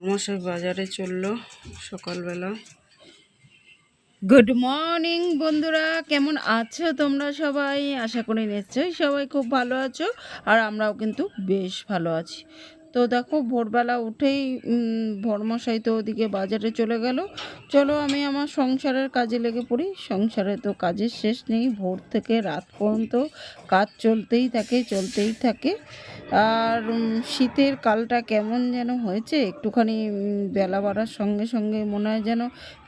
মশাই বাজারে চলল সকালবেলা। গুড মর্নিং বন্ধুরা। কেমন আছো তোমরা সবাই? আশা করি নিশ্চয়ই সবাই খুব ভালো আছো, আর আমরাও কিন্তু বেশ ভালো আছি। তো দেখো, ভোরবেলা উঠেই ভোরমশাই তো ওদিকে বাজারে চলে গেল। চলো আমি আমার সংসারের কাজে লেগে পড়ি। সংসারে তো কাজের শেষ নেই, ভোর থেকে রাত পর্যন্ত কাজ চলতেই থাকে চলতেই থাকে। আর শীতের কালটা কেমন যেন হয়েছে? একটুখানি বেলা বাড়ার সঙ্গে সঙ্গে মনে হয় যেন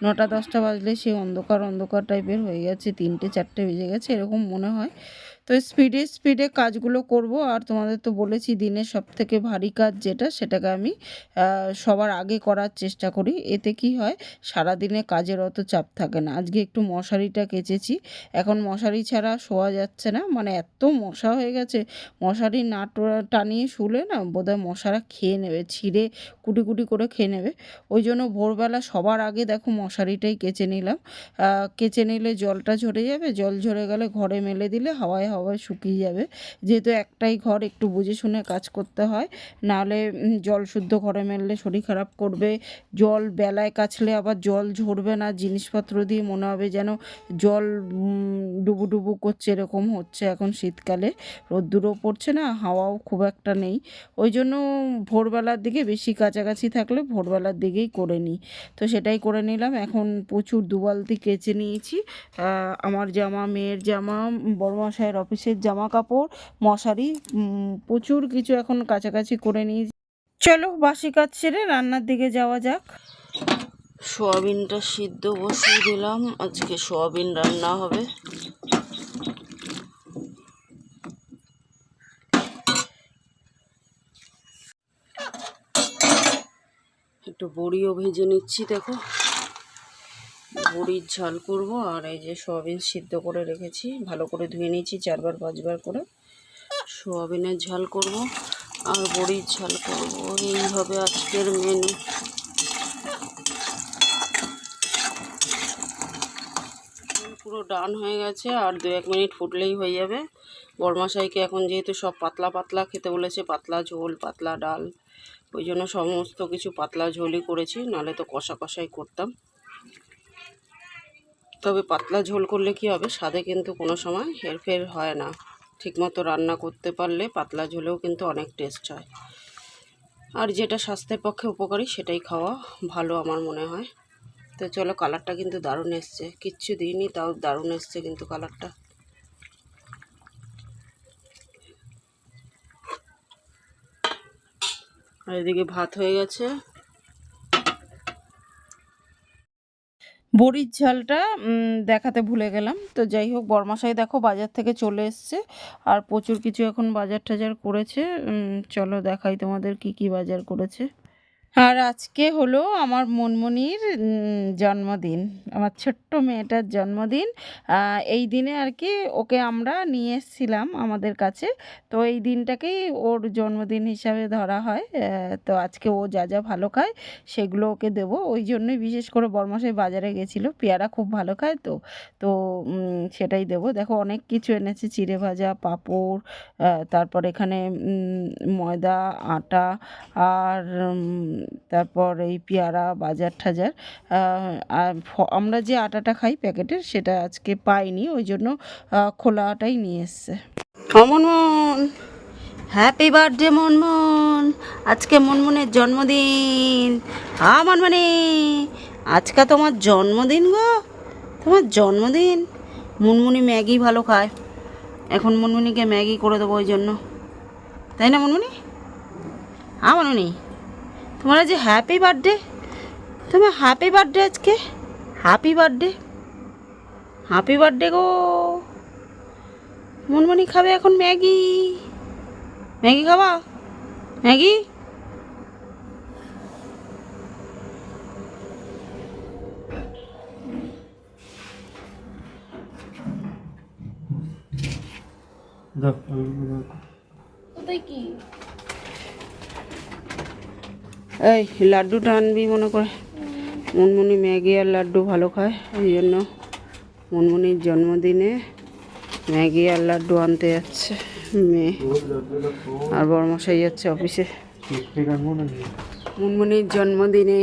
নটা দশটা বাজলে সেই অন্ধকার অন্ধকার টাইপের হয়ে গেছে। তিনটে, চারটে বেজে গেছে, এরকম মনে হয়। তো স্পিডে স্পিডে কাজগুলো করব। আর তোমাদের তো বলেছি, দিনের সব থেকে ভারী কাজ যেটা, সেটাকে আমি সবার আগে করার চেষ্টা করি। এতে কি হয়, সারাদিনে কাজের অত চাপ থাকে না। আজকে একটু মশারিটা কেচেছি। এখন মশারি ছাড়া শোয়া যাচ্ছে না। মানে এত মশা হয়ে গেছে, মশারি না টানিয়ে শুলে না বোধহয় মশারা খেয়ে নেবে, ছিঁড়ে কুটি কুটি করে খেয়ে নেবে। ওই জন্য ভোরবেলা সবার আগে দেখো মশারিটাই কেচে নিলাম। কেচে নিলে জলটা ঝরে যাবে, জল ঝরে গেলে ঘরে মেলে দিলে হাওয়ায় হাওয়ায় শুকিয়ে যাবে। যেহেতু একটাই ঘর, একটু বুঝে শুনে কাজ করতে হয়। নাহলে জল শুদ্ধ ঘরে মেললে শরীর খারাপ করবে। জল বেলায় কাছলে আবার জল ঝরবে না। জিনিসপত্র দিয়ে মনে হবে যেন জল ডুবু ডুবু করছে, এরকম হচ্ছে এখন শীতকালে। রোদ্দুরও পড়ছে না, হাওয়াও খুব একটা নেই। ওই জন্য ভোরবেলার দিকে বেশি কাছাকাছি থাকলে ভোরবেলার দিকেই করে নিই। তো সেটাই করে নিলাম। এখন প্রচুর দুবালতি কেচে নিয়েছি। আমার জামা, মেয়ের জামা, বড়মশাইয়ের অফিসের জামা কাপড় মশারি প্রচুর কিছু এখন কাছাকাছি করে নিয়েছি। চলো বাসি কাজ ছেড়ে রান্নার দিকে যাওয়া যাক। সোয়াবিনটা সিদ্ধ বসিয়ে দিলাম। আজকে সোয়াবিন রান্না হবে। একটু বড়িও ভেজে নিচ্ছি, দেখো। বড়ির ঝাল করব আর এই যে সোয়াবিন সিদ্ধ করে রেখেছি। ভালো করে ধুয়ে নিয়েছি, চারবার, পাঁচবার করে। সোয়াবিনের ঝাল করব আর বড়ির ঝাল করব। এই হবে আজকের মেনু পুরো ডান হয়ে গেছে, আর দু এক মিনিট ফুটলেই হয়ে যাবে। বরমাশাইকে এখন যেহেতু সব পাতলা পাতলা খেতে বলেছে, পাতলা ঝোল, পাতলা ডাল, ওই জন্য সমস্ত কিছু পাতলা ঝোলই করেছি, নাহলে তো কষা কষাই করতাম। তবে পাতলা ঝোল করলে কি হবে? স্বাদে কিন্তু কোনো সময় হেরফের হয় না। ঠিকমতো রান্না করতে পারলে পাতলা ঝোলেও কিন্তু অনেক টেস্ট হয়। আর যেটা স্বাস্থ্যের পক্ষে উপকারী সেটাই খাওয়া ভালো আমার মনে হয়। তো চলো কালারটা কিন্তু দারুণ এসছে। কিচ্ছু দিইনি, তাও দারুণ এসছে কিন্তু কালারটা। আর এদিকে ভাত হয়ে গেছে। বড়ির ঝালটা দেখাতে ভুলে গেলাম। তো যাই হোক, বরমাশাই দেখো বাজার থেকে চলে এসছে। আর প্রচুর কিছু এখন বাজার টাজার করেছে চলো দেখাই তোমাদের কি কি বাজার করেছে। আর আজকে হলো আমার মনমনির জন্মদিন, আমার ছোট্ট মেয়েটার জন্মদিন। এই দিনে আর কি ওকে আমরা নিয়ে এসেছিলাম আমাদের কাছে। তো এই দিনটাকেই ওর জন্মদিন হিসাবে ধরা হয়। তো আজকে ও যা যা ভালো খায় সেগুলো ওকে দেবো। ওই জন্যই বিশেষ করে বরমাসাই বাজারে গেছিল। পেয়ারা খুব ভালো খায় তো তো সেটাই দেবো। দেখো অনেক কিছু এনেছে, চিড়ে ভাজা, পাঁপড় তারপর এখানে ময়দা, আটা, আর তারপর এই পেয়ারা, বাজার ঠাজার আর আমরা যে আটাটা খাই প্যাকেটের সেটা আজকে পাইনি, ওই জন্য খোলা আটাই নিয়ে এসছে। মনমন হ্যাপি বার্থডে মনমন, আজকে মনমনের জন্মদিন। হা মনমনি আজকে তোমার জন্মদিন গো, তোমার জন্মদিন। মুনমুনি ম্যাগি ভালো খায়, এখন মুনমুনিকে ম্যাগি করে দেবো ওই জন্য। তাই না মুনমুনি হ্যাঁ মুনমুনি তোমার আজ হ্যাপি বার্থডে তোমার হ্যাপি বার্থডে আজকে? হ্যাপি বার্থডে হ্যাপি বার্থডে গো। মুনমুনি খাবে এখন ম্যাগি। ম্যাগি খাবা? ম্যাগি? কোথায় কি? এই লাড্ডুটা আনবি মনে করে। মুনমুনি ম্যাগি আর লাড্ডু ভালো খায়, ওই জন্য মুনমুনির জন্মদিনে ম্যাগি আর লাড্ডু আনতে যাচ্ছে মেয়ে। আর বড়মশাই যাচ্ছে অফিসে। মুনমুনির জন্মদিনে,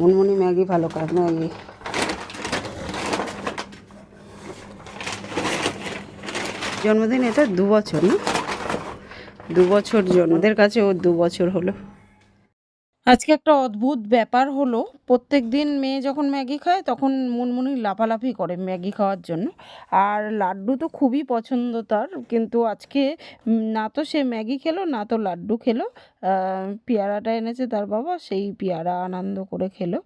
মুনমুনি ম্যাগি ভালো খায়, ম্যাগি। জন্মদিন এটা দু বছর না? দু বছর জন্মদের কাছে ও দু বছর হলো। আজকে একটা অদ্ভুত ব্যাপার হলো, প্রত্যেক দিন মেয়ে যখন ম্যাগি খায় তখন মুনমুনি লাফালাফি করে ম্যাগি খাওয়ার জন্য। আর লাড্ডু তো খুবই পছন্দ তার, কিন্তু আজকে না তো সে ম্যাগি খেলো, না তো লাড্ডু খেলো। পেয়ারাটা এনেছে তার বাবা, সেই পেয়ারা আনন্দ করে খেলো।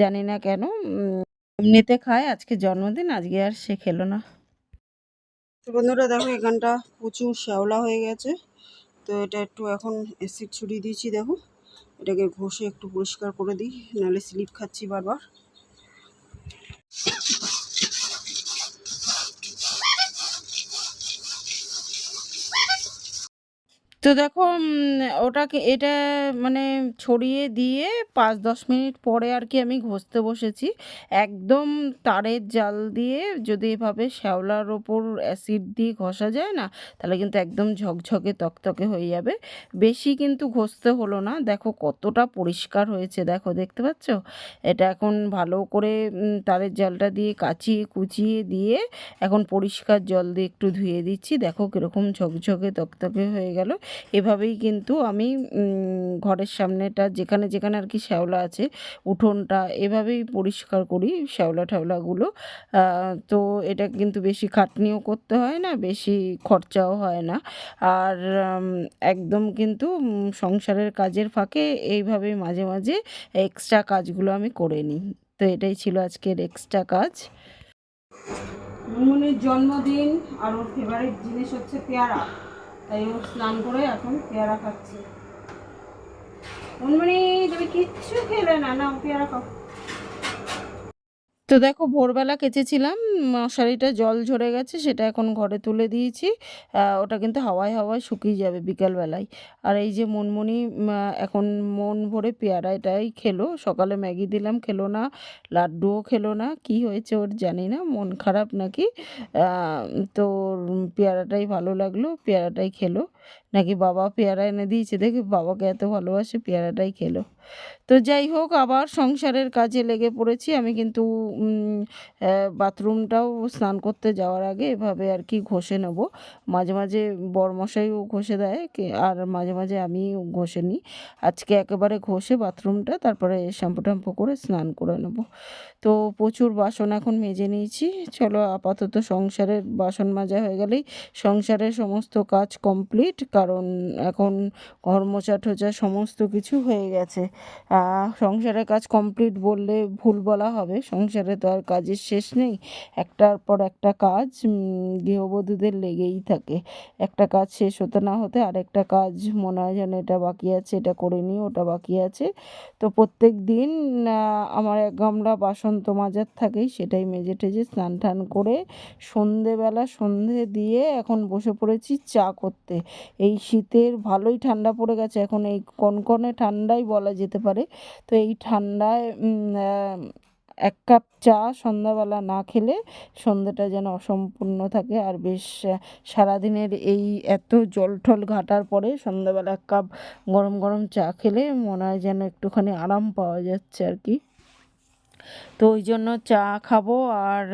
জানি না কেন এমনিতে খায়, আজকে জন্মদিন, আজকে আর সে খেলো না। বন্ধুরা দেখো, এখানটা প্রচুর শ্যাওলা হয়ে গেছে। তো এটা একটু এখন অ্যাসিড ছড়িয়ে দিয়েছি, দেখো। এটাকে ঘষে একটু পরিষ্কার করে দিই নাহলে স্লিপ খাচ্ছি বারবার। তো দেখো ওটাকে, এটা মানে ছড়িয়ে দিয়ে পাঁচ দশ মিনিট পরে আর কি আমি ঘষতে বসেছি। একদম তারের জাল দিয়ে যদি এভাবে শ্যাওলার ওপর অ্যাসিড দিয়ে ঘষা যায় না, তাহলে কিন্তু একদম ঝকঝকে, তকতকে হয়ে যাবে। বেশি কিন্তু ঘষতে হলো না। দেখো কতটা পরিষ্কার হয়েছে, দেখো দেখতে পাচ্ছ? এটা এখন ভালো করে তারের জালটা দিয়ে কাচিয়ে, কুচিয়ে দিয়ে এখন পরিষ্কার জল দিয়ে একটু ধুয়ে দিচ্ছি। দেখো কীরকম ঝকঝকে, তকতকে হয়ে গেল। এভাবেই কিন্তু আমি ঘরের সামনেটা যেখানে যেখানে আর কি শ্যাওলা আছে, উঠোনটা এভাবেই পরিষ্কার করি শ্যাওলা ঠ্যাওলাগুলো। তো এটা কিন্তু বেশি খাটনিও করতে হয় না, বেশি খরচাও হয় না। আর একদম কিন্তু সংসারের কাজের ফাঁকে এইভাবে মাঝে মাঝে এক্সট্রা কাজগুলো আমি করে নিই। তো এটাই ছিল আজকের এক্সট্রা কাজ। মুমুনির জন্মদিন আর ওর ফেভারিট জিনিস হচ্ছে পেয়ারা। তাই ও স্নান করে এখন পেয়ারা খাচ্ছে। মুনমুনি তুমি কিচ্ছু খেলে না না পেয়ারা খাও। তো দেখো, ভোরবেলা কেচেছিলাম মশারিটা জল ঝরে গেছে, সেটা এখন ঘরে তুলে দিয়েছি। ওটা কিন্তু হাওয়ায় হাওয়ায় শুকিয়ে যাবে বিকালবেলায়। আর এই যে মনমনি এখন মন ভরে পেয়ারা এটাই খেলো। সকালে ম্যাগি দিলাম, খেলো না, লাড্ডুও খেলো না। কি হয়েছে ওর জানি না, মন খারাপ নাকি? তো পেয়ারাটাই ভালো লাগল, পেয়ারাটাই খেলো। নাকি বাবা পেয়ারা এনে দিয়েছে? দেখে বাবাকে এত ভালোবাসে, পেয়ারাটাই খেলো। তো যাই হোক, আবার সংসারের কাজে লেগে পড়েছি। আমি কিন্তু বাথরুমটাও স্নান করতে যাওয়ার আগে এভাবে আর কি ঘষে নেব। মাঝে মাঝে বরমশাইও ঘষে দেয় আর মাঝে মাঝে আমি ঘষে নিই। আজকে একেবারে ঘষে বাথরুমটা, তারপরে শ্যাম্পু ট্যাম্পু করে স্নান করে নেব। তো প্রচুর বাসন এখন মেজে নিয়েছি। চলো আপাতত সংসারের বাসন মাজা হয়ে গেলেই সংসারের সমস্ত কাজ কমপ্লিট। কারণ এখন ঘর মোছা টোচা সমস্ত কিছু হয়ে গেছে। সংসারের কাজ কমপ্লিট বললে ভুল বলা হবে। সংসারে তো আর কাজের শেষ নেই। একটার পর একটা কাজ গৃহবধূদের লেগেই থাকে। একটা কাজ শেষ হতে না হতে আরেকটা কাজ মনে হয় যেন এটা বাকি আছে, এটা করে নিই ওটা বাকি আছে। তো প্রত্যেক দিন আমার এক গামলা বাসন তো মাজার থাকেই, সেটাই মেজে টেজে স্নান টান করে সন্ধেবেলা সন্ধে দিয়ে এখন বসে পড়েছি চা করতে। এই শীতের ভালোই ঠান্ডা পড়ে গেছে। এখন এই কনকনে ঠান্ডাই বলা যেতে পারে। তো এই ঠান্ডায় এক কাপ চা সন্ধ্যাবেলা না খেলে সন্ধ্যেটা যেন অসম্পূর্ণ থাকে। আর বেশ সারাদিনের এই এত জল টল ঘাটার পরে সন্ধ্যাবেলা এক কাপ গরম গরম চা খেলে মনে হয় যেন একটুখানি আরাম পাওয়া যাচ্ছে আর কি। তো ওই জন্য চা খাব আর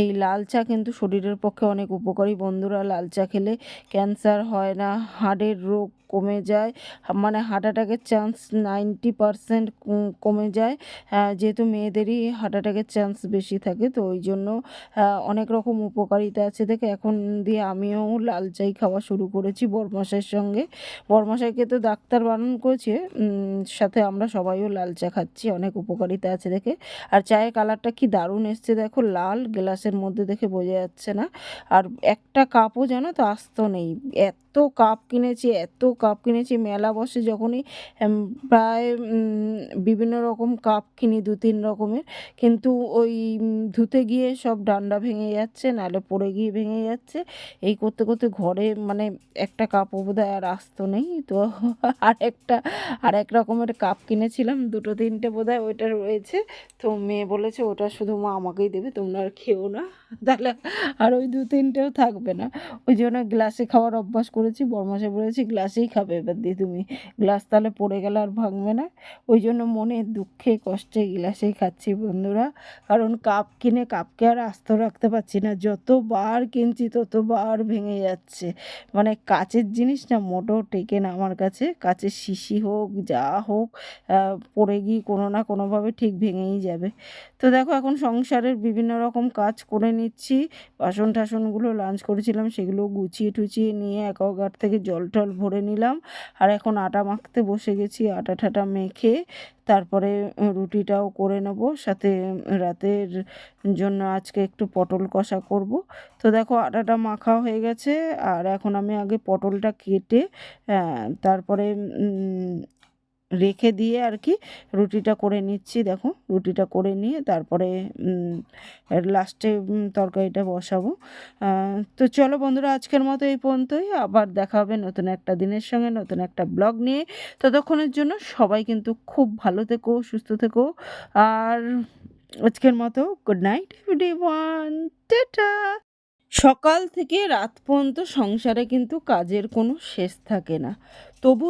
এই লাল চা কিন্তু শরীরের পক্ষে অনেক উপকারী। বন্ধুরা, লাল চা খেলে ক্যান্সার হয় না, হাড়ের রোগ কমে যায়। মানে হার্ট অ্যাটাকের চান্স নাইনটি পারসেন্ট কমে যায়। আহ, যেহেতু মেয়েদেরই হার্ট অ্যাটাকের চান্স বেশি থাকে তো ওই জন্য আহ, অনেক রকম উপকারিতা আছে। দেখে এখন দিয়ে আমিও লাল চাই খাওয়া শুরু করেছি বরমশাইয়ের সঙ্গে। বরমশাইকে তো ডাক্তার বারণ করেছে সাথে আমরা সবাইও লাল চা খাচ্ছি অনেক উপকারিতা আছে দেখে। আর চায়ের কালারটা কি দারুণ এসছে দেখো লাল গ্লাসের মধ্যে দেখে বোঝা যাচ্ছে না। আর একটা কাপও যেন তো আস্ত নেই এত কাপ কিনেছি, এত কাপ কিনেছি, মেলা বসে যখনই প্রায় বিভিন্ন রকম কাপ কিনি, দু তিন রকমের। কিন্তু ওই ধুতে গিয়ে সব ডান্ডা ভেঙে যাচ্ছে, নাহলে পড়ে গিয়ে ভেঙে যাচ্ছে। এই করতে করতে ঘরে মানে একটা কাপ বোধহয় আর আস্ত নেই। তো আর একটা, আর এক রকমের কাপ কিনেছিলাম, দুটো তিনটে বোধহয় ওইটা রয়েছে। তো মেয়ে বলেছে, ওটা শুধু মা আমাকেই দেবে, তোমরা আর খেও না। তাহলে আর ওই দু তিনটেও থাকবে না। ওই জন্য গ্লাসে খাওয়ার অভ্যাস করে করেছি বরমাসে বলেছি, গ্লাসেই খাবে এবার দিয়ে তুমি। গ্লাস তাহলে পড়ে গেলে আর ভাঙবে না। ওই জন্য মনে দুঃখে, কষ্টে গ্লাসেই খাচ্ছি বন্ধুরা। কারণ কাপ কিনে কাপকে আর আস্ত রাখতে পারছি না। যতবার কিনছি ততবার ভেঙে যাচ্ছে। মানে কাচের জিনিস না মোটেও টেকে না আমার কাছে। কাচের শিশি হোক, যা হোক পড়ে গিয়ে কোনো না কোনোভাবে ঠিক ভেঙেই যাবে। তো দেখো, এখন সংসারের বিভিন্ন রকম কাজ করে নিচ্ছি। বাসন টাসনগুলো লাঞ্চ করেছিলাম, সেগুলো গুছিয়ে টুচিয়ে নিয়ে অ্যাকোয়াগার্ড থেকে জল টল ভরে নিলাম। আর এখন আটা মাখতে বসে গেছি, আটা ঠাটা মেখে তারপরে রুটিটাও করে নেব। সাথে রাতের জন্য আজকে একটু পটল কষা করব। তো দেখো আটাটা মাখা হয়ে গেছে, আর এখন আমি আগে পটলটা কেটে তারপরে রেখে দিয়ে আর কি রুটিটা করে নিচ্ছি, দেখো। রুটিটা করে নিয়ে তারপরে লাস্টে তরকারিটা বসাবো। তো চলো বন্ধুরা, আজকের মতো এই পর্যন্তই। আবার দেখা হবে নতুন একটা দিনের সঙ্গে, নতুন একটা ব্লগ নিয়ে। ততক্ষণের জন্য সবাই কিন্তু খুব ভালো থেকো, সুস্থ থেকো। আর আজকের মতো good night everyone tata! সকাল থেকে রাত পর্যন্ত সংসারে কিন্তু কাজের কোনো শেষ থাকে না। তবু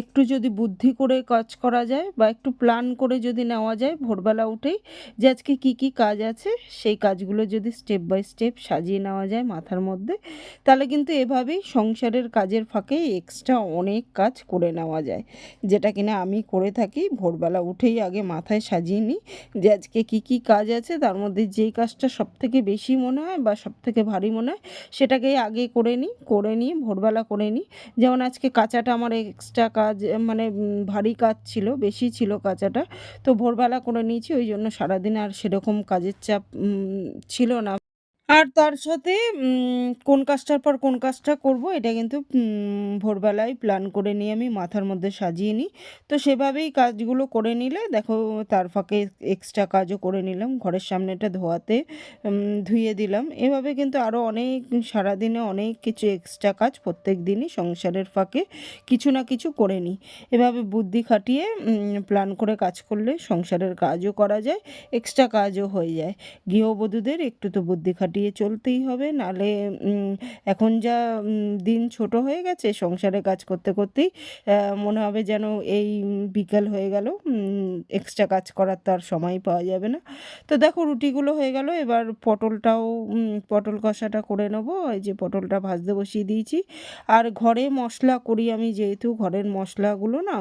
একটু যদি বুদ্ধি করে কাজ করা যায় বা একটু প্ল্যান করে যদি নেওয়া যায় ভোরবেলা উঠেই যে আজকে কী কী কাজ আছে, সেই কাজগুলো যদি স্টেপ বাই স্টেপ সাজিয়ে নেওয়া যায় মাথার মধ্যে, তাহলে কিন্তু এভাবেই সংসারের কাজের ফাঁকে এক্সট্রা অনেক কাজ করে নেওয়া যায়। যেটা কিনা আমি করে থাকি, ভোরবেলা উঠেই আগে মাথায় সাজিয়ে নিই যে আজকে কী কী কাজ আছে, তার মধ্যে যেই কাজটা সব থেকে বেশি মনে হয় বা সব থেকে ভারী মনে হয়, সেটাকেই আগে করে নিই, করে নিয়ে ভোরবেলা করে নিই। যেমন আজকে কাঁচাটা আমার এক্সট্রা কাজ মানে ভারী কাজ ছিল, বেশি ছিল কাঁচাটা। তো ভোরবেলা করে নিয়েছি, ওই জন্য সারাদিন আর সেরকম কাজের চাপ ছিল না। আর তার সাথে কোন কাজটার পর কোন কাজটা করব, এটা কিন্তু ভোরবেলায় প্ল্যান করে নিয়ে আমি মাথার মধ্যে সাজিয়ে নিই। তো সেভাবেই কাজগুলো করে নিলে, দেখো, তার ফাঁকে এক্সট্রা কাজও করে নিলাম, ঘরের সামনেটা ধোয়াতে ধুয়ে দিলাম। এভাবে কিন্তু আরও অনেক, সারাদিনে অনেক কিছু এক্সট্রা কাজ প্রত্যেক দিনই সংসারের ফাঁকে কিছু না কিছু করে নিই। এভাবে বুদ্ধি খাটিয়ে প্ল্যান করে কাজ করলে সংসারের কাজও করা যায় এক্সট্রা কাজও হয়ে যায়। গৃহবধূদের একটু তো বুদ্ধি খাটিয়ে চলতেই হবে। নালে এখন যা দিন ছোট হয়ে গেছে সংসারে কাজ করতে করতেই মনে হবে যেন এই বিকাল হয়ে গেল। এক্সট্রা কাজ করার তো আর সময় পাওয়া যাবে না। তো দেখো, রুটিগুলো হয়ে গেল। এবার পটলটাও পটল কষাটা করে নেব। এই যে পটলটা ভাজতে বসিয়ে দিয়েছি। আর ঘরে মশলা করি আমি, যেহেতু ঘরের মশলাগুলো না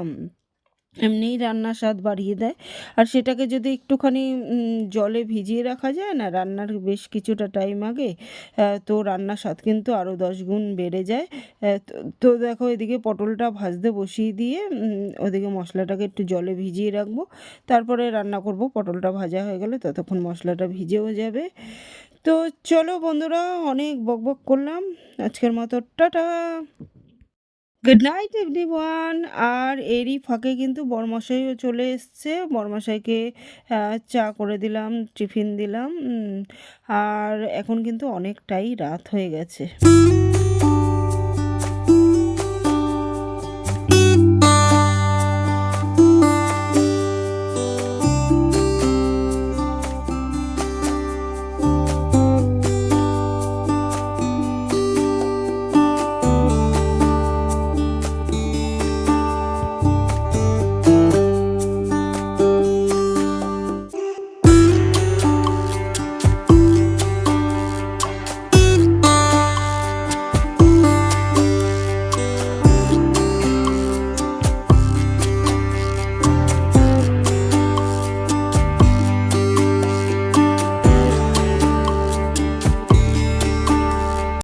এমনিই রান্নার স্বাদ বাড়িয়ে দেয়। আর সেটাকে যদি একটুখানি জলে ভিজিয়ে রাখা যায় না, রান্নার বেশ কিছুটা টাইম আগে তো রান্নার স্বাদ কিন্তু আরও দশ গুণ বেড়ে যায়। তো- দেখো এদিকে পটলটা ভাজতে বসিয়ে দিয়ে ওদিকে মশলাটাকে একটু জলে ভিজিয়ে রাখব। তারপরে রান্না করব, পটলটা ভাজা হয়ে গেলে ততক্ষণ মশলাটা ভিজেও যাবে। তো চলো বন্ধুরা, অনেক বকবক করলাম। আজকের মতো টাটা। গুড নাইট এভরিওয়ান আর এরই ফাঁকে কিন্তু বরমশাইও চলে এসছে। বরমশাইকে চা করে দিলাম, টিফিন দিলাম আর এখন কিন্তু অনেকটাই রাত হয়ে গেছে।